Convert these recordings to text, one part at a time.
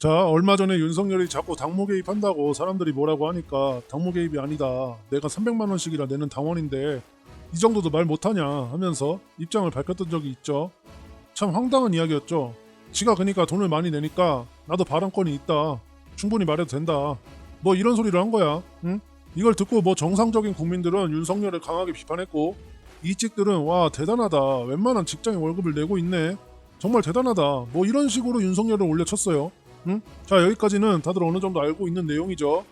자, 얼마 전에 윤석열이 자꾸 당무 개입한다고 사람들이 뭐라고 하니까 당무 개입이 아니다. 내가 300만 원씩이나 내는 당원인데 이 정도도 말 못하냐 하면서 입장을 밝혔던 적이 있죠. 참 황당한 이야기였죠. 지가 그니까 돈을 많이 내니까 나도 발언권이 있다. 충분히 말해도 된다. 뭐 이런 소리를 한 거야. 응? 이걸 듣고 뭐 정상적인 국민들은 윤석열을 강하게 비판했고 이직들은 와 대단하다. 웬만한 직장에 월급을 내고 있네. 정말 대단하다. 뭐 이런 식으로 윤석열을 올려쳤어요. 응? 자 여기까지는 다들 어느 정도 알고 있는 내용이죠.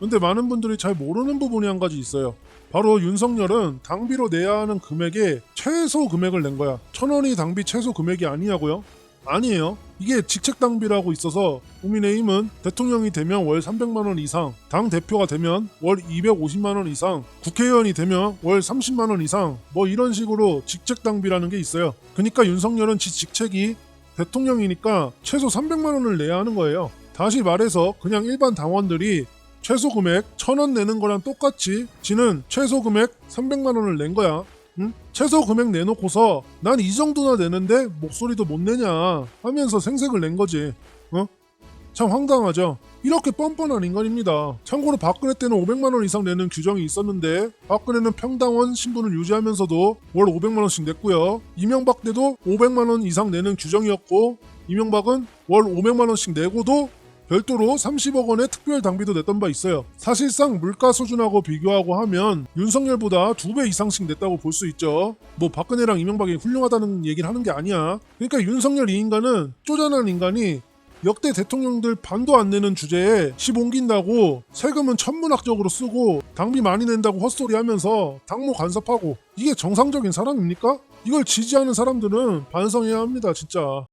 근데 많은 분들이 잘 모르는 부분이 한 가지 있어요. 바로 윤석열은 당비로 내야 하는 금액의 최소 금액을 낸 거야. 천 원이 당비 최소 금액이 아니냐고요? 아니에요. 이게 직책 당비라고 있어서 국민의힘은 대통령이 되면 월 300만 원 이상, 당 대표가 되면 월 250만 원 이상, 국회의원이 되면 월 30만 원 이상, 뭐 이런 식으로 직책 당비라는 게 있어요. 그러니까 윤석열은 지 직책이 대통령이니까 최소 300만 원을 내야 하는 거예요. 다시 말해서 그냥 일반 당원들이 최소 금액 1000원 내는 거랑 똑같이 지는 최소 금액 300만 원을 낸 거야. 응? 최소 금액 내놓고서 난 이 정도나 내는데 목소리도 못 내냐 하면서 생색을 낸 거지. 어? 참 황당하죠. 이렇게 뻔뻔한 인간입니다. 참고로 박근혜 때는 500만 원 이상 내는 규정이 있었는데 박근혜는 평당원 신분을 유지하면서도 월 500만 원씩 냈고요. 이명박 때도 500만 원 이상 내는 규정이었고 이명박은 월 500만 원씩 내고도 별도로 30억 원의 특별 당비도 냈던 바 있어요. 사실상 물가 수준하고 비교하고 하면 윤석열보다 두 배 이상씩 냈다고 볼 수 있죠. 뭐 박근혜랑 이명박이 훌륭하다는 얘기를 하는 게 아니야. 그러니까 윤석열 이 인간은 쪼잔한 인간이 역대 대통령들 반도 안 내는 주제에 집 옮긴다고 세금은 천문학적으로 쓰고 당비 많이 낸다고 헛소리 하면서 당무 간섭하고 이게 정상적인 사람입니까? 이걸 지지하는 사람들은 반성해야 합니다, 진짜.